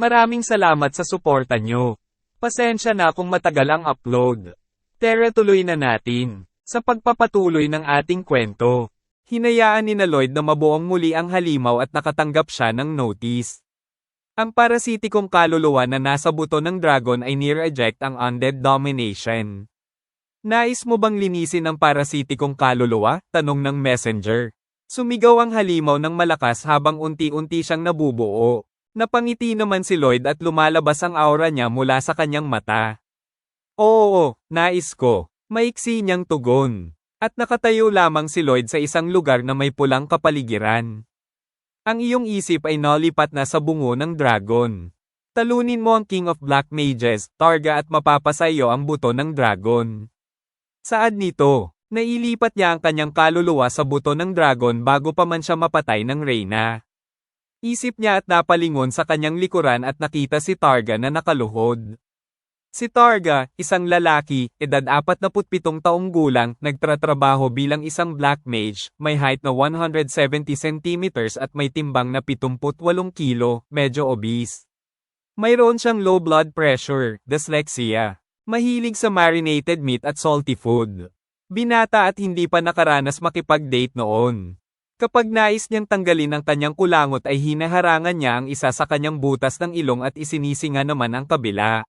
Maraming salamat sa suporta nyo. Pasensya na kung matagal ang upload. Tara tuloy na natin. Sa pagpapatuloy ng ating kwento. Hinayaan ni na Lloyd na mabuong muli ang halimaw at nakatanggap siya ng notice. Ang parasitikong kaluluwa na nasa buto ng dragon ay ni-reject ang undead domination. Nais mo bang linisin ang parasitikong kaluluwa? Tanong ng messenger. Sumigaw ang halimaw ng malakas habang unti-unti siyang nabubuo. Napangiti naman si Lloyd at lumalabas ang aura niya mula sa kanyang mata. Oo, nais ko. Maiksi niyang tugon. At nakatayo lamang si Lloyd sa isang lugar na may pulang kapaligiran. Ang iyong isip ay nalipat na sa bungo ng dragon. Talunin mo ang King of Black Mages, Targa at mapapasayo ang buto ng dragon. Saad nito, nailipat niya ang kanyang kaluluwa sa buto ng dragon bago pa man siya mapatay ng Reyna. Isip niya at napalingon sa kanyang likuran at nakita si Targa na nakaluhod. Si Targa, isang lalaki, edad 47 taong gulang, nagtratrabaho bilang isang black mage, may height na 170 centimeters at may timbang na 78 kilo, medyo obese. Mayroon siyang low blood pressure, dyslexia. Mahilig sa marinated meat at salty food. Binata at hindi pa nakaranas makipag-date noon. Kapag nais niyang tanggalin ang kanyang kulangot ay hinaharangan niya ang isa sa kanyang butas ng ilong at isinisinga naman ang kabila.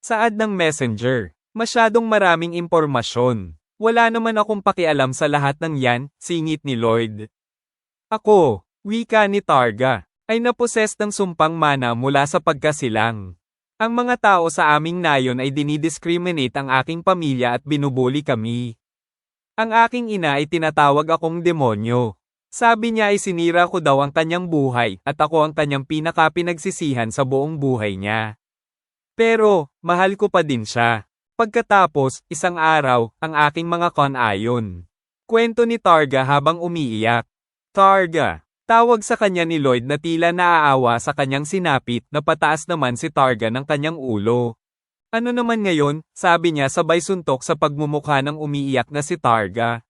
Saad ng messenger. Masyadong maraming impormasyon. Wala naman akong pakialam sa lahat ng yan, singit ni Lloyd. Ako, wika ni Targa, ay naposes ng sumpang mana mula sa pagkasilang. Ang mga tao sa aming nayon ay dinidiscriminate ang aking pamilya at binubuli kami. Ang aking ina ay tinatawag akong demonyo. Sabi niya ay sinira ko daw ang kanyang buhay at ako ang kanyang pinakapinagsisihan sa buong buhay niya. Pero, mahal ko pa din siya. Pagkatapos, isang araw, ang aking mga kon-ayon. Kwento ni Targa habang umiiyak. Targa. Tawag sa kanya ni Lloyd na tila naaawa sa kanyang sinapit na pataas naman si Targa ng kanyang ulo. Ano naman ngayon, sabi niya sabay suntok sa pagmumukha ng umiiyak na si Targa.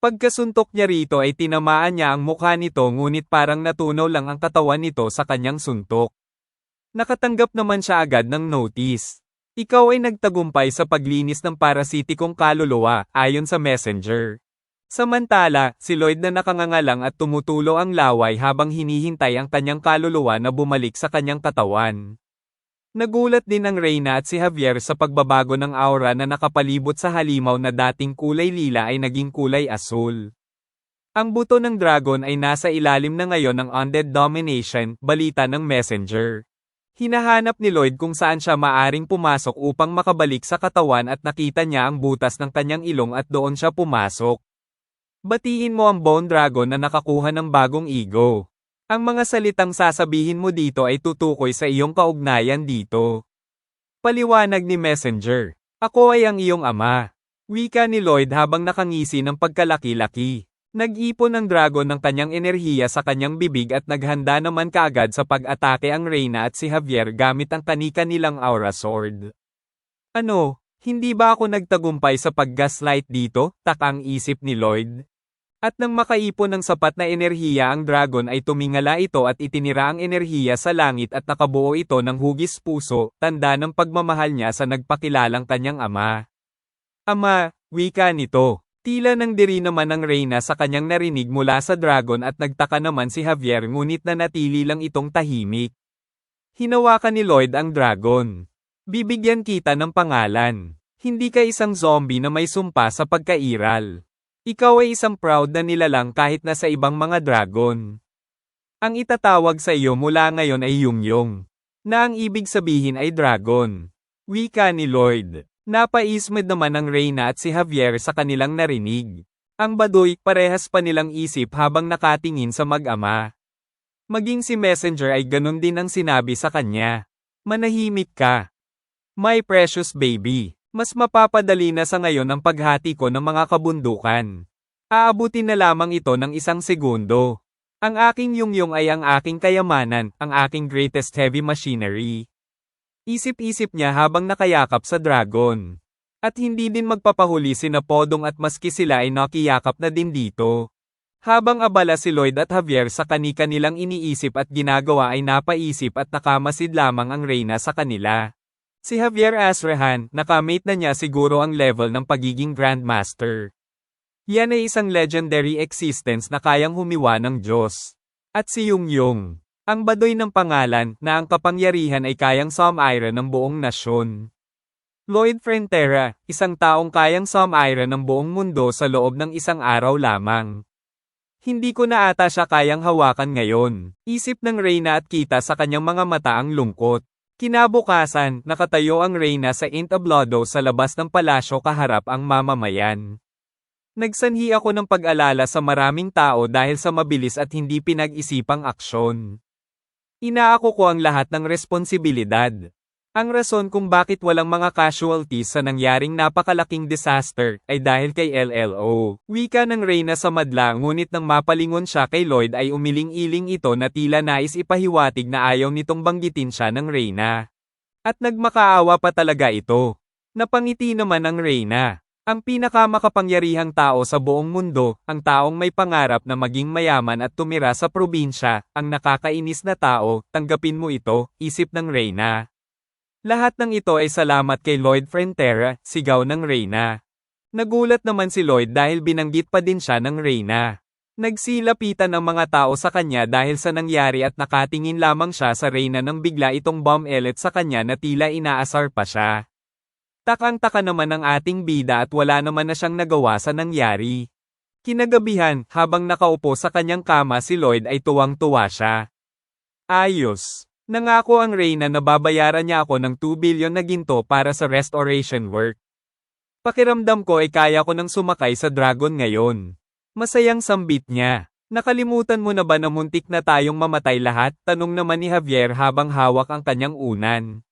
Pagkasuntok niya rito ay tinamaan niya ang mukha nito ngunit parang natunaw lang ang katawan nito sa kanyang suntok. Nakatanggap naman siya agad ng notice. Ikaw ay nagtagumpay sa paglinis ng parasitikong kaluluwa, ayon sa messenger. Samantala, si Lloyd na nakangangalang at tumutulo ang laway habang hinihintay ang kanyang kaluluwa na bumalik sa kanyang katawan. Nagulat din ang Reyna at si Javier sa pagbabago ng aura na nakapalibot sa halimaw na dating kulay lila ay naging kulay asul. Ang buto ng dragon ay nasa ilalim na ngayon ng undead domination, balita ng messenger. Hinahanap ni Lloyd kung saan siya maaring pumasok upang makabalik sa katawan at nakita niya ang butas ng kanyang ilong at doon siya pumasok. Batiin mo ang Bone Dragon na nakakuha ng bagong ego. Ang mga salitang sasabihin mo dito ay tutukoy sa iyong kaugnayan dito. Paliwanag ni Messenger. Ako ay ang iyong ama. Wika ni Lloyd habang nakangisi ng pagkalaki-laki. Nag-ipon ang dragon ng kanyang enerhiya sa kanyang bibig at naghanda naman kaagad sa pag-atake ang Reyna at si Javier gamit ang kanika nilang aura sword. Ano, hindi ba ako nagtagumpay sa pag-gaslight dito? Takang isip ni Lloyd. At nang makaipon ng sapat na enerhiya ang dragon ay tumingala ito at itinira ang enerhiya sa langit at nakabuo ito ng hugis puso, tanda ng pagmamahal niya sa nagpakilalang kanyang ama. Ama, wika nito. Tila nang diri naman ng Reyna sa kanyang narinig mula sa dragon at nagtaka naman si Javier ngunit nanatili lang itong tahimik. Hinawakan ni Lloyd ang dragon. Bibigyan kita ng pangalan. Hindi ka isang zombie na may sumpa sa pagkairal. Ikaw ay isang proud na nilalang kahit na sa ibang mga dragon. Ang itatawag sa iyo mula ngayon ay Yungyong. Na ang ibig sabihin ay dragon. Wika ni Lloyd. Napaismed naman ang Reyna at si Javier sa kanilang narinig. Ang badoy, parehas pa nilang isip habang nakatingin sa mag-ama. Maging si Messenger ay ganun din ang sinabi sa kanya. Manahimik ka. My precious baby, mas mapapadali na sa ngayon ang paghati ko ng mga kabundukan. Aabutin na lamang ito ng isang segundo. Ang aking yungyong ay ang aking kayamanan, ang aking greatest heavy machinery. Isip-isip niya habang nakayakap sa dragon. At hindi din magpapahuli sina Podong at maski sila ay nakiyakap na din dito. Habang abala si Lloyd at Javier sa kani-kanilang iniisip at ginagawa ay napaisip at nakamasid lamang ang Reyna sa kanila. Si Javier Asrehan, nakamate na niya siguro ang level ng pagiging Grandmaster. Yan ay isang legendary existence na kayang humiwa ng Diyos. At si Yung Yung, ang badoy ng pangalan na ang kapangyarihan ay kayang sumaira ng buong nasyon. Lloyd Frontera, isang taong kayang sumaira ng buong mundo sa loob ng isang araw lamang. Hindi ko na ata siya kayang hawakan ngayon. Isip ng Reyna at kita sa kanyang mga mata ang lungkot. Kinabukasan, nakatayo ang Reyna sa entablado sa labas ng palasyo kaharap ang mamamayan. Nagsanhi ako ng pag-alala sa maraming tao dahil sa mabilis at hindi pinag-isipang aksyon. Inaako ko ang lahat ng responsibilidad. Ang rason kung bakit walang mga casualties sa nangyaring napakalaking disaster ay dahil kay LLO. Wika ng Reyna sa madla ngunit nang mapalingon siya kay Lloyd ay umiling-iling ito na tila nais ipahiwatig na ayaw nitong banggitin siya ng Reyna. At nagmakaawa pa talaga ito. Napangiti naman ang Reyna. Ang pinakamakapangyarihang tao sa buong mundo, ang taong may pangarap na maging mayaman at tumira sa probinsya, ang nakakainis na tao, tanggapin mo ito, isip ng Reyna. Lahat ng ito ay salamat kay Lloyd Frontera, sigaw ng Reyna. Nagulat naman si Lloyd dahil binanggit pa din siya ng Reyna. Nagsilapitan ang mga tao sa kanya dahil sa nangyari at nakatingin lamang siya sa Reyna nang bigla itong bomb elet sa kanya na tila inaasar pa siya. Takang-taka naman ang ating bida at wala naman na siyang nagawa sa nangyari. Kinagabihan, habang nakaupo sa kanyang kama si Lloyd ay tuwang-tuwa siya. Ayos. Nangako ang Reyna na babayaran niya ako ng 2 billion na ginto para sa restoration work. Pakiramdam ko ay kaya ko nang sumakay sa dragon ngayon. Masayang sambit niya. Nakalimutan mo na ba na muntik na tayong mamatay lahat? Tanong naman ni Javier habang hawak ang kanyang unan.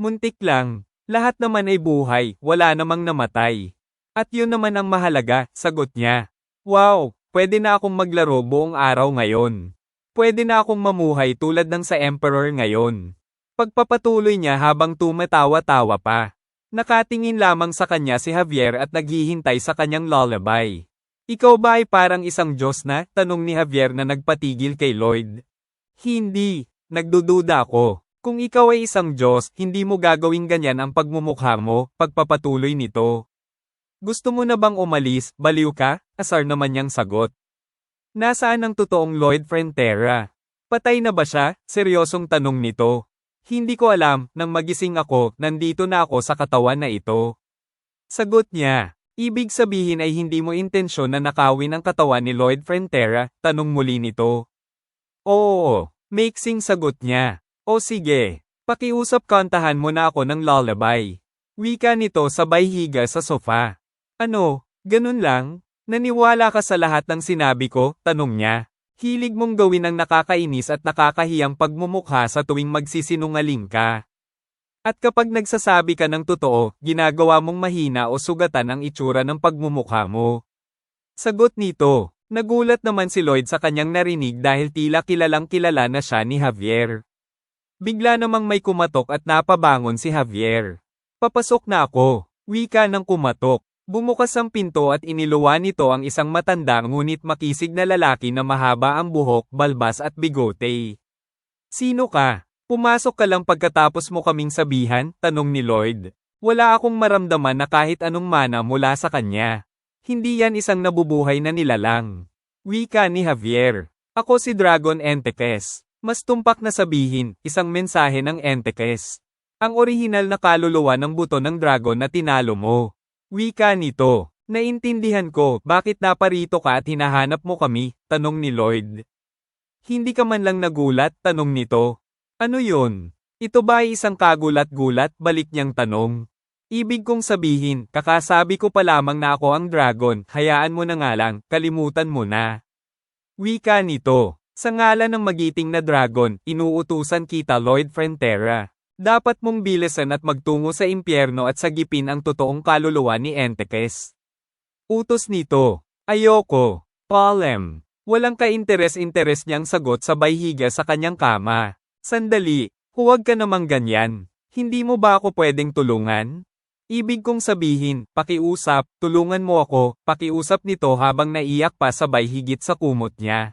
Muntik lang. Lahat naman ay buhay, wala namang namatay. At yun naman ang mahalaga, sagot niya. Wow, pwede na akong maglaro buong araw ngayon. Pwede na akong mamuhay tulad ng sa Emperor ngayon. Pagpapatuloy niya habang tumatawa-tawa pa. Nakatingin lamang sa kanya si Javier at naghihintay sa kanyang lullaby. Ikaw ba ay parang isang Diyos na? Tanong ni Javier na nagpatigil kay Lloyd. Hindi, nagdududa ako. Kung ikaw ay isang Diyos, hindi mo gagawing ganyan ang pagmumukha mo, pagpapatuloy nito. Gusto mo na bang umalis, baliw ka? Asar naman niyang sagot. Nasaan ang totoong Lloyd Frontera? Patay na ba siya? Seryosong tanong nito. Hindi ko alam, nang magising ako, nandito na ako sa katawan na ito. Sagot niya. Ibig sabihin ay hindi mo intensyon na nakawin ang katawan ni Lloyd Frontera, tanong muli nito. Oo, mixing sagot niya. O sige, pakiusap kantahan mo na ako ng lullaby. Wika nito sabay higa sa sofa. Ano, ganun lang? Naniwala ka sa lahat ng sinabi ko? Tanong niya. Hilig mong gawin ang nakakainis at nakakahiyang pagmumukha sa tuwing magsisinungaling ka. At kapag nagsasabi ka ng totoo, ginagawa mong mahina o sugatan ang itsura ng pagmumukha mo. Sagot nito, nagulat naman si Lloyd sa kanyang narinig dahil tila kilalang kilala na siya ni Javier. Bigla namang may kumatok at napabangon si Javier. Papasok na ako, wika ng kumatok. Bumukas ang pinto at iniluwa nito ang isang matanda ngunit makisig na lalaki na mahaba ang buhok, balbas at bigote. Sino ka? Pumasok ka lang pagkatapos mo kaming sabihan? Tanong ni Lloyd. Wala akong maramdaman na kahit anong mana mula sa kanya. Hindi yan isang nabubuhay na nilalang. Wika ni Javier. Ako si Dragon Entekes. Mas tumpak na sabihin, isang mensahe ng Entekes. Ang orihinal na kaluluwa ng buto ng dragon na tinalo mo. Wika nito. Naintindihan ko, bakit naparito ka at hinahanap mo kami, tanong ni Lloyd. Hindi ka man lang nagulat, tanong nito. Ano yun? Ito ba ay isang kagulat-gulat, balik niyang tanong. Ibig kong sabihin, kakasabi ko pa lamang na ako ang dragon, hayaan mo na nga lang, kalimutan mo na. Wika nito. Sa ngalan ng magiting na dragon, inuutusan kita Lloyd Frontera. Dapat mong bilisan at magtungo sa impyerno at sagipin ang totoong kaluluwa ni Entekes. Utos nito. Ayoko. Palem. Walang ka-interes-interes niyang sagot sabay higa sa kanyang kama. Sandali, huwag ka namang ganyan. Hindi mo ba ako pwedeng tulungan? Ibig kong sabihin, pakiusap, tulungan mo ako, pakiusap nito habang naiyak pa sabay higit sa kumot niya.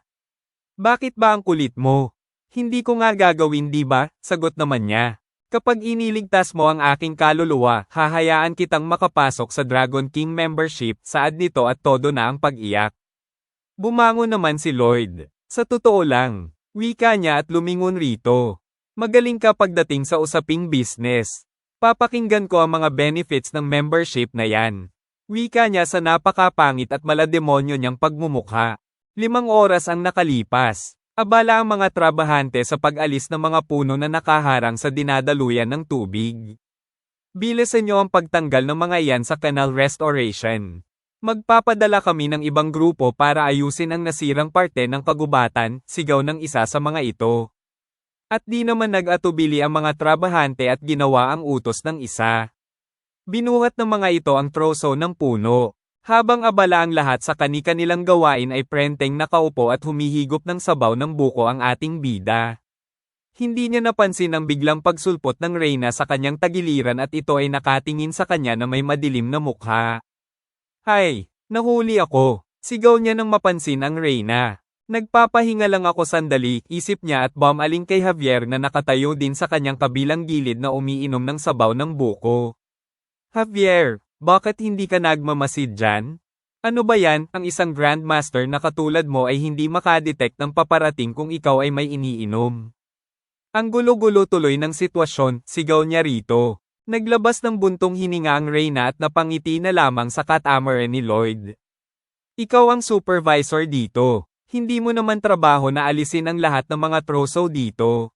Bakit ba ang kulit mo? Hindi ko nga gagawin di ba? Sagot naman niya. Kapag iniligtas mo ang aking kaluluwa, hahayaan kitang makapasok sa Dragon King membership, saad nito at todo na ang pag-iyak. Bumangon naman si Lloyd. Sa totoo lang, wika niya at lumingon rito. Magaling ka pagdating sa usaping business. Papakinggan ko ang mga benefits ng membership na yan. Wika niya sa napakapangit at malademonyo niyang pagmumukha. Limang oras ang nakalipas. Abala ang mga trabahante sa pag-alis ng mga puno na nakaharang sa dinadaluyan ng tubig. Bilisan niyo ang pagtanggal ng mga iyan sa canal restoration. Magpapadala kami ng ibang grupo para ayusin ang nasirang parte ng kagubatan, sigaw ng isa sa mga ito. At di naman nag-atubili ang mga trabahante at ginawa ang utos ng isa. Binuhat ng mga ito ang troso ng puno. Habang abala ang lahat sa kani-kanilang gawain ay prenteng nakaupo at humihigop ng sabaw ng buko ang ating bida. Hindi niya napansin ang biglang pagsulpot ng Reyna sa kanyang tagiliran at ito ay nakatingin sa kanya na may madilim na mukha. Hay, nahuli ako. Sigaw niya nang mapansin ang Reyna. Nagpapahinga lang ako sandali, isip niya at bumaling kay Javier na nakatayo din sa kanyang kabilang gilid na umiinom ng sabaw ng buko. Javier, bakit hindi ka nagmamasid dyan? Ano ba yan, ang isang grandmaster na katulad mo ay hindi makadetect ng paparating kung ikaw ay may iniinom. Ang gulo-gulo tuloy ng sitwasyon, sigaw niya rito. Naglabas ng buntong hininga ang Reyna at napangiti na lamang sa katamaran ni Lloyd. Ikaw ang supervisor dito. Hindi mo naman trabaho na alisin ang lahat ng mga troso dito.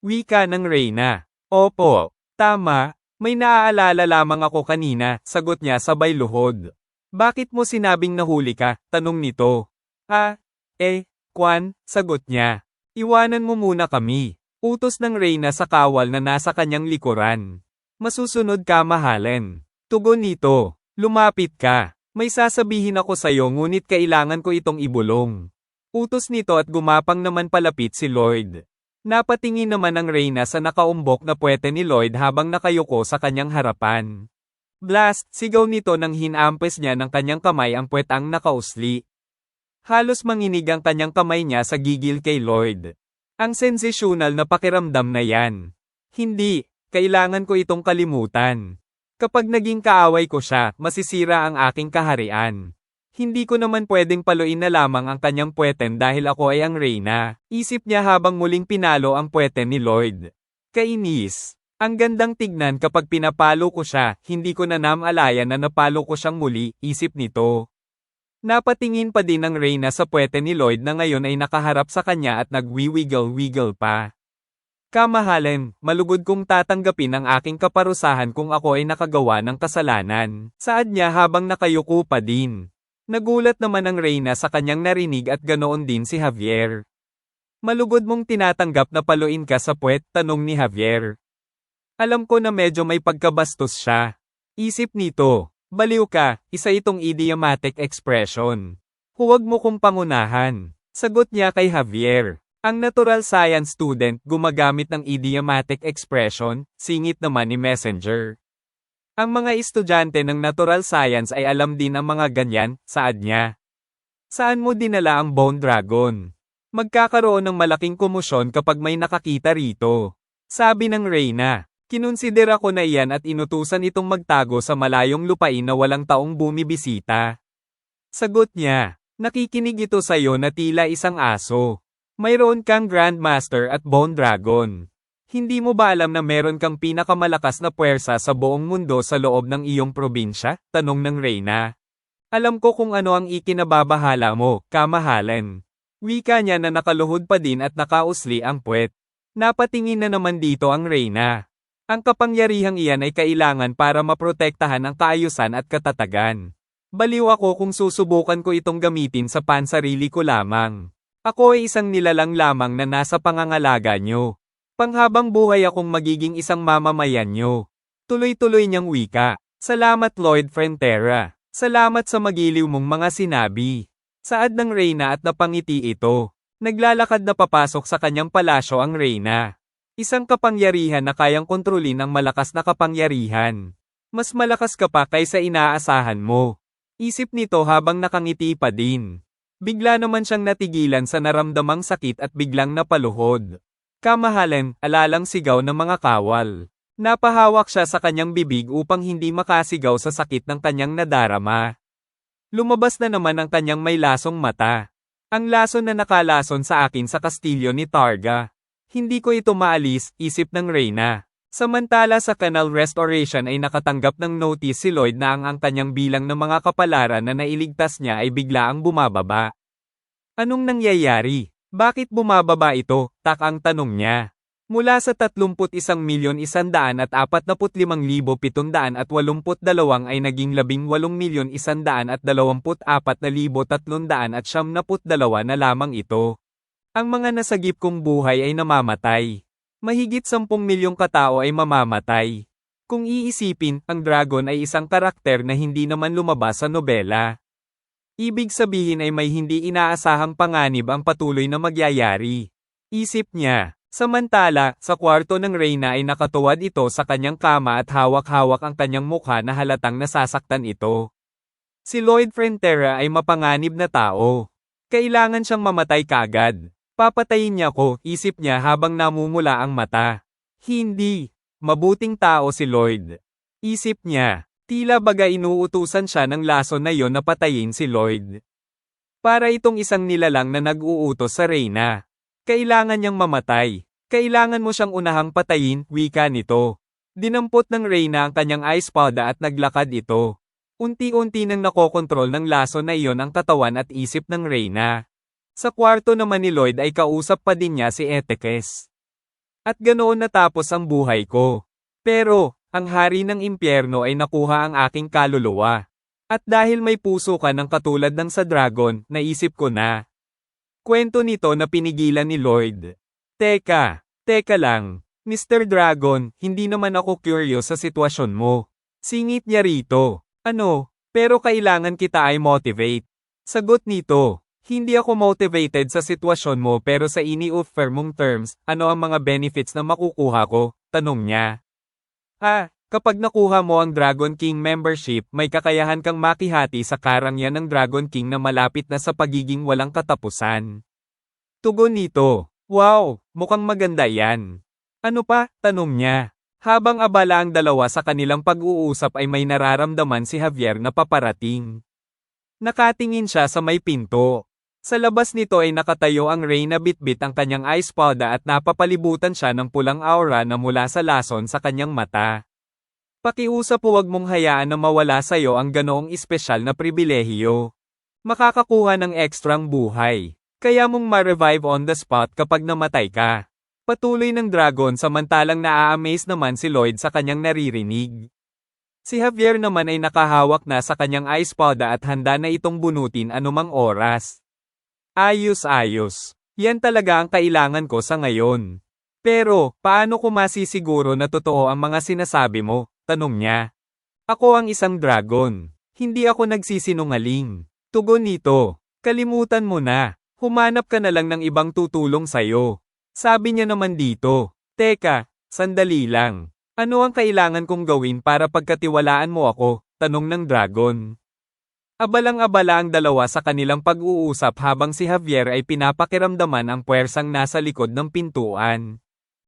Wika ng Reyna. Opo, tama, may naaalala lamang ako kanina, sagot niya sabay luhod. Bakit mo sinabing nahuli ka? Tanong nito. Ah, eh, Kwan, sagot niya. Iwanan mo muna kami. Utos ng Reyna sa kawal na nasa kanyang likuran. Masusunod ka mahalin. Tugon nito. Lumapit ka. May sasabihin ako sa'yo ngunit kailangan ko itong ibulong. Utos nito at gumapang naman palapit si Lloyd. Napatingin naman ang Reyna sa nakaumbok na puwete ni Lloyd habang nakayuko sa kanyang harapan. Blast, sigaw nito nang hinampes niya ng kanyang kamay ang puwetang nakausli. Halos manginig ang kanyang kamay niya sa gigil kay Lloyd. Ang sensasyonal na pakiramdam na yan. Hindi, kailangan ko itong kalimutan. Kapag naging kaaway ko siya, masisira ang aking kaharian. Hindi ko naman pwedeng paluin na lamang ang kanyang puweten dahil ako ay ang reyna. Isip niya habang muling pinalo ang puweten ni Lloyd. Kainis. Ang gandang tignan kapag pinapalo ko siya, hindi ko na namalaya na napalo ko siyang muli, isip nito. Napatingin pa din ang reyna sa puwete ni Lloyd na ngayon ay nakaharap sa kanya at nagwi-wiggle-wiggle pa. Kamahalan, malugod kong tatanggapin ang aking kaparusahan kung ako ay nakagawa ng kasalanan. Saad niya habang nakayuko pa din. Nagulat naman ang Reyna sa kanyang narinig at ganoon din si Javier. Malugod mong tinatanggap na paluin ka sa puwet, tanong ni Javier. Alam ko na medyo may pagkabastos siya. Isip nito, baliw ka, isa itong idiomatic expression. Huwag mo kong pangunahan. Sagot niya kay Javier. Ang natural science student gumagamit ng idiomatic expression, singit naman ni Messenger. Ang mga estudyante ng natural science ay alam din ang mga ganyan, saad niya. Saan mo dinala ang bone dragon? Magkakaroon ng malaking kumusyon kapag may nakakita rito. Sabi ng Reyna, kinonsidera ko na iyan at inutusan itong magtago sa malayong lupain na walang taong bumibisita. Sagot niya, nakikinig ito sa'yo na tila isang aso. Mayroon kang Grandmaster at Bone Dragon. Hindi mo ba alam na meron kang pinakamalakas na puwersa sa buong mundo sa loob ng iyong probinsya? Tanong ng Reyna. Alam ko kung ano ang ikinababahala mo, kamahalan. Wika niya na nakaluhod pa din at nakausli ang puwet. Napatingin na naman dito ang Reyna. Ang kapangyarihang iyan ay kailangan para maprotektahan ang kaayusan at katatagan. Baliw ako kung susubukan ko itong gamitin sa pansarili ko lamang. Ako ay isang nilalang lamang na nasa pangangalaga nyo. Panghabang buhay akong magiging isang mamamayan nyo. Tuloy-tuloy niyang wika. Salamat Lloyd Frontera. Salamat sa magiliw mong mga sinabi. Saad ng Reyna at napangiti ito. Naglalakad na papasok sa kanyang palasyo ang Reyna. Isang kapangyarihan na kayang kontrolin ang malakas na kapangyarihan. Mas malakas ka pa kaysa inaasahan mo. Isip nito habang nakangiti pa din. Bigla naman siyang natigilan sa naramdamang sakit at biglang napaluhod. Kamahalan, alalang sigaw ng mga kawal. Napahawak siya sa kanyang bibig upang hindi makasigaw sa sakit ng kanyang nadarama. Lumabas na naman ang kanyang may lasong mata. Ang lason na nakalason sa akin sa kastilyo ni Targa. Hindi ko ito maalis, isip ng Reyna. Samantala sa Canal Restoration ay nakatanggap ng notice si Lloyd na ang ang kanyang bilang ng mga kapalaran na nailigtas niya ay biglaang bumababa. Anong nangyayari? Bakit bumababa ito? Tak ang tanong niya. Mula sa 31,145,782 ay naging 18,124,372 na lamang ito. Ang mga nasagip kong buhay ay namamatay. Mahigit 10 milyong katao ay mamamatay. Kung iisipin, ang dragon ay isang karakter na hindi naman lumabas sa nobela. Ibig sabihin ay may hindi inaasahang panganib ang patuloy na magyayari. Isip niya. Samantala, sa kwarto ng Reyna ay nakatuwad ito sa kanyang kama at hawak-hawak ang kanyang mukha na halatang nasasaktan ito. Si Lloyd Frontera ay mapanganib na tao. Kailangan siyang mamatay kagad. Papatayin niya ko, isip niya habang namumula ang mata. Hindi. Mabuting tao si Lloyd. Isip niya. Tila baga inuutusan siya ng lason na yon na patayin si Lloyd. Para itong isang nilalang na nag-uutos sa Reyna. Kailangan niyang mamatay. Kailangan mo siyang unahang patayin, wika nito. Dinampot ng Reyna ang kanyang espada at naglakad ito. Unti-unti nang nakokontrol ng laso na iyon ang katawan at isip ng Reyna. Sa kwarto naman ni Lloyd ay kausap pa din niya si Etekes. At ganoon natapos ang buhay ko. Pero, ang hari ng impyerno ay nakuha ang aking kaluluwa. At dahil may puso ka ng katulad ng sa dragon, naisip ko na. Kwento nito na pinigilan ni Lloyd. Teka, teka lang. Mr. Dragon, hindi naman ako curious sa sitwasyon mo. Singit niya rito. Ano, pero kailangan kita ay motivate. Sagot nito, hindi ako motivated sa sitwasyon mo pero sa ini-offer mong terms, ano ang mga benefits na makukuha ko? Tanong niya. Ah, kapag nakuha mo ang Dragon King membership, may kakayahan kang makihati sa karangyan ng Dragon King na malapit na sa pagiging walang katapusan. Tugon nito, Wow, mukhang maganda yan. Ano pa? Tanong niya. Habang abala ang dalawa sa kanilang pag-uusap ay may nararamdaman si Javier na paparating. Nakatingin siya sa may pinto. Sa labas nito ay nakatayo ang Reyna bitbit ang kanyang espada at napapalibutan siya ng pulang aura na mula sa lason sa kanyang mata. Pakiusap huwag mong hayaan na mawala sa iyo ang ganoong espesyal na pribilehiyo. Makakakuha ng ekstrang buhay. Kaya mong ma-revive on the spot kapag namatay ka. Patuloy ng dragon samantalang naa-amaze naman si Lloyd sa kanyang naririnig. Si Javier naman ay nakahawak na sa kanyang espada at handa na itong bunutin anumang oras. Ayos-ayos. Yan talaga ang kailangan ko sa ngayon. Pero, paano ko masisiguro na totoo ang mga sinasabi mo? Tanong niya. Ako ang isang dragon. Hindi ako nagsisinungaling. Tugon nito. Kalimutan mo na. Humanap ka na lang ng ibang tutulong sa'yo. Sabi niya naman dito. Teka, sandali lang. Ano ang kailangan kong gawin para pagkatiwalaan mo ako? Tanong ng dragon. Abalang-abala ang dalawa sa kanilang pag-uusap habang si Javier ay pinapakiramdaman ang puwersang nasa likod ng pintuan.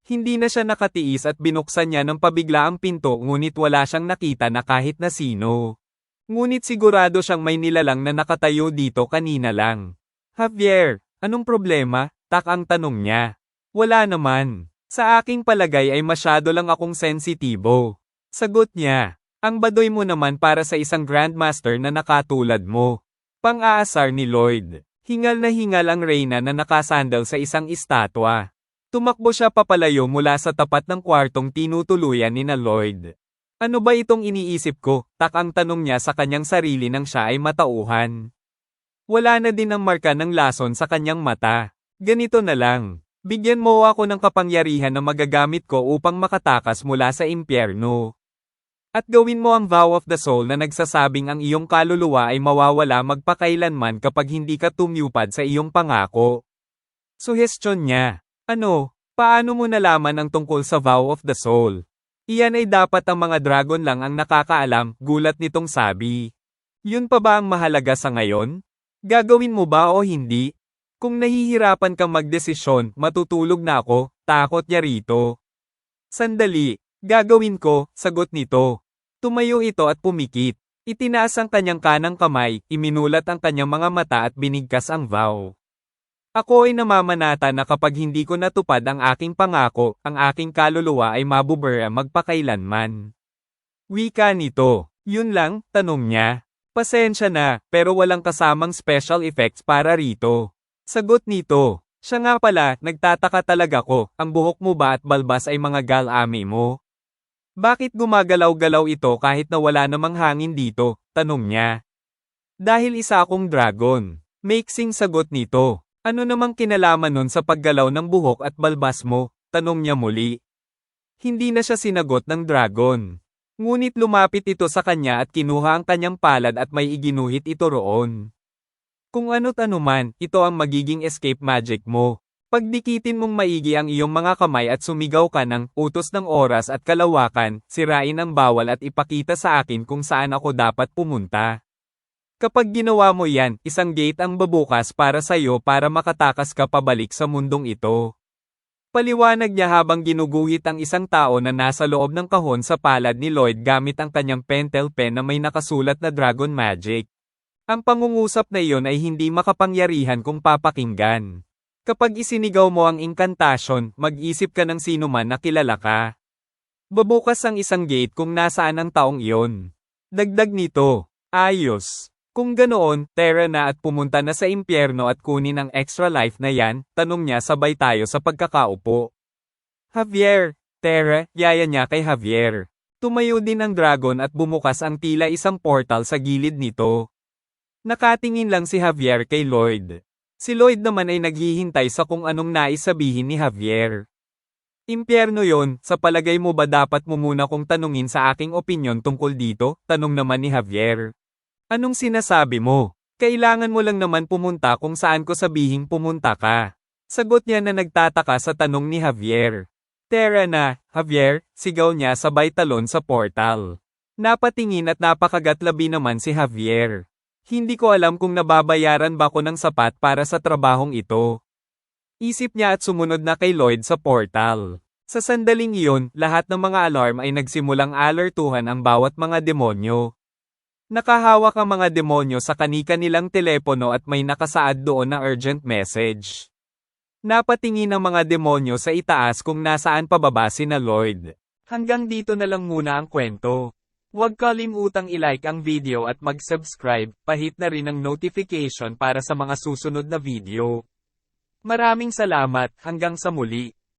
Hindi na siya nakatiis at binuksan niya ng pabigla ang pinto ngunit wala siyang nakita na kahit na sino. Ngunit sigurado siyang may nilalang na nakatayo dito kanina lang. Javier, anong problema? Tak ang tanong niya. Wala naman. Sa aking palagay ay masyado lang akong sensitibo. Sagot niya. Ang badoy mo naman para sa isang grandmaster na nakatulad mo. Pang-aasar ni Lloyd. Hingal na hingal ang Reyna na nakasandal sa isang estatwa. Tumakbo siya papalayo mula sa tapat ng kwartong tinutuluyan ni na Lloyd. Ano ba itong iniisip ko? Tak ang tanong niya sa kanyang sarili nang siya ay matauhan. Wala na din ang marka ng lason sa kanyang mata. Ganito na lang. Bigyan mo ako ng kapangyarihan na magagamit ko upang makatakas mula sa impyerno. At gawin mo ang vow of the soul na nagsasabing ang iyong kaluluwa ay mawawala magpakailanman kapag hindi ka tumyupad sa iyong pangako. Suhestyon niya. Ano, paano mo nalaman ang tungkol sa vow of the soul? Iyan ay dapat ang mga dragon lang ang nakakaalam, gulat nitong sabi. Yun pa ba ang mahalaga sa ngayon? Gagawin mo ba o hindi? Kung nahihirapan kang magdesisyon, matutulog na ako, takot niya rito. Sandali, gagawin ko, sagot nito. Tumayo ito at pumikit. Itinaas ang kanyang kanang kamay, iminulat ang kanyang mga mata at binigkas ang vow. Ako ay namamanata na kapag hindi ko natupad ang aking pangako, ang aking kaluluwa ay mabubura magpakailanman. Wika nito. Yun lang, tanong niya. Pasensya na, pero walang kasamang special effects para rito. Sagot nito. Siya nga pala, nagtataka talaga ko, ang buhok mo ba at balbas ay mga galami mo? Bakit gumagalaw-galaw ito kahit na wala namang hangin dito? Tanong niya. Dahil isa akong dragon. Mixing sagot nito. Ano namang kinalaman nun sa paggalaw ng buhok at balbas mo? Tanong niya muli. Hindi na siya sinagot ng dragon. Ngunit lumapit ito sa kanya at kinuha ang kanyang palad at may iginuhit ito roon. Kung ano't ano man, ito ang magiging escape magic mo. Pagdikitin mong maigi ang iyong mga kamay at sumigaw ka ng utos ng oras at kalawakan, sirain ang bawal at ipakita sa akin kung saan ako dapat pumunta. Kapag ginawa mo yan, isang gate ang babukas para sa iyo para makatakas ka pabalik sa mundong ito. Paliwanag niya habang ginuguhit ang isang tao na nasa loob ng kahon sa palad ni Lloyd gamit ang kanyang pentel pen na may nakasulat na Dragon Magic. Ang pangungusap na iyon ay hindi makapangyarihan kung papakinggan. Kapag isinigaw mo ang incantation, mag-isip ka ng sino man na kilala ka. Babukas ang isang gate kung nasaan ang taong iyon. Dagdag nito, ayos. Kung ganoon, tera na at pumunta na sa impyerno at kunin ang extra life na yan, tanong niya sabay tayo sa pagkakaupo. Javier, Tera, yaya niya kay Javier. Tumayo din ang dragon at bumukas ang tila isang portal sa gilid nito. Nakatingin lang si Javier kay Lloyd. Si Lloyd naman ay naghihintay sa kung anong nais sabihin ni Javier. Impyerno yon, sa palagay mo ba dapat mo muna kong tanungin sa aking opinyon tungkol dito? Tanong naman ni Javier. Anong sinasabi mo? Kailangan mo lang naman pumunta kung saan ko sabihing pumunta ka. Sagot niya na nagtataka sa tanong ni Javier. Tera na, Javier, sigaw niya sabay talon sa portal. Napatingin at napakagatlabi naman si Javier. Hindi ko alam kung nababayaran ba ko ng sapat para sa trabahong ito. Isip niya at sumunod na kay Lloyd sa portal. Sa sandaling iyon, lahat ng mga alarm ay nagsimulang alertuhan ang bawat mga demonyo. Nakahawak ang mga demonyo sa kanika nilang telepono at may nakasaad doon na urgent message. Napatingin ang mga demonyo sa itaas kung nasaan pababa si na Lloyd. Hanggang dito na lang muna ang kwento. Huwag kalimutang ilike ang video at mag-subscribe, pahit na rin ang notification para sa mga susunod na video. Maraming salamat, hanggang sa muli.